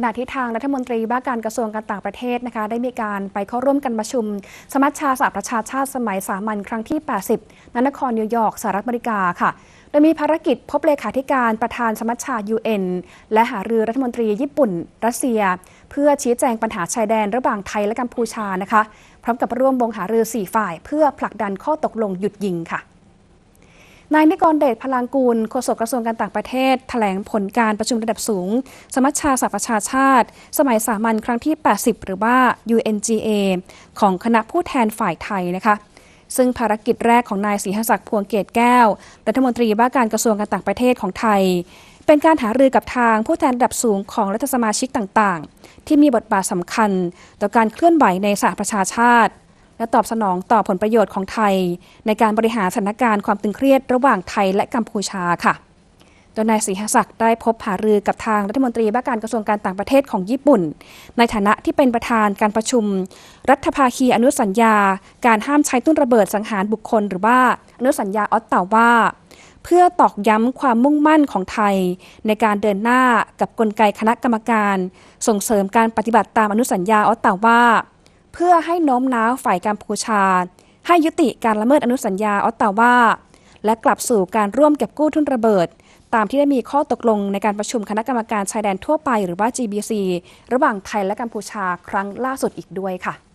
ขณะที่ทางรัฐมนตรีว่าการกระทรวงการต่างประเทศนะคะ ได้มีการไปเข้าร่วมกันประชุม สมัชชาสหประชาชาติสมัยสามัญครั้งที่ 80 ณ นครนิวยอร์กสหรัฐอเมริกาค่ะ โดยมีภารกิจพบเลขาธิการประธานสมัชชา UN และหารือรัฐมนตรีญี่ปุ่น รัสเซีย เพื่อชี้แจงปัญหาชายแดนระหว่างไทยและกัมพูชานะคะ พร้อมกับร่วมวงหารือ 4 ฝ่าย เพื่อผลักดันข้อตกลงหยุดยิงค่ะ นายนิกรเดชพลังกูลโฆษกกระทรวงการต่างประเทศแถลงผลการประชุมระดับสูง สมัชชาสหประชาชาติ สมัยสามัญครั้งที่ 80 หรือว่า UNGA ของคณะผู้แทนฝ่ายไทยนะคะซึ่งภารกิจแรกของนายศรีหศักดิ์พวงเกตแก้ว รัฐมนตรีว่าการกระทรวงการต่างประเทศของไทย เป็นการหารือกับทางผู้แทนระดับสูงของรัฐสมาชิกต่างๆ ที่มีบทบาทสำคัญ ต่อการเคลื่อนไหวในสหประชาชาติ และตอบสนองต่อผลประโยชน์ของไทย ในการบริหารสถานการณ์ความตึงเครียดระหว่างไทยและกัมพูชาค่ะโดยนายศรีหศักดิ์ได้พบหารือกับทางรัฐมนตรีว่าการกระทรวงการต่างประเทศของญี่ปุ่น ในฐานะที่เป็นประธานการประชุม รัฐภาคีอนุสัญญา การห้ามใช้ตุ้นระเบิดสังหารบุคคล หรือว่าอนุสัญญาออตตาว่าเพื่อตอกย้ำความมุ่งมั่นของไทย ในการเดินหน้ากับกลไกคณะกรรมการ ส่งเสริมการปฏิบัติตามอนุสัญญาออตตาว่า พื่อให้โน้มน้าวฝ่ายกัมพูชา ให้ยุติการละเมิดอนุสัญญาออตตาวาและกลับสู่การร่วมเก็บกู้ทุนระเบิด ตามที่ได้มีข้อตกลงในการประชุมคณะกรรมการชายแดนทั่วไปหรือว่า GBC ระหว่างไทยและกัมพูชาครั้งล่าสุดอีกด้วยค่ะ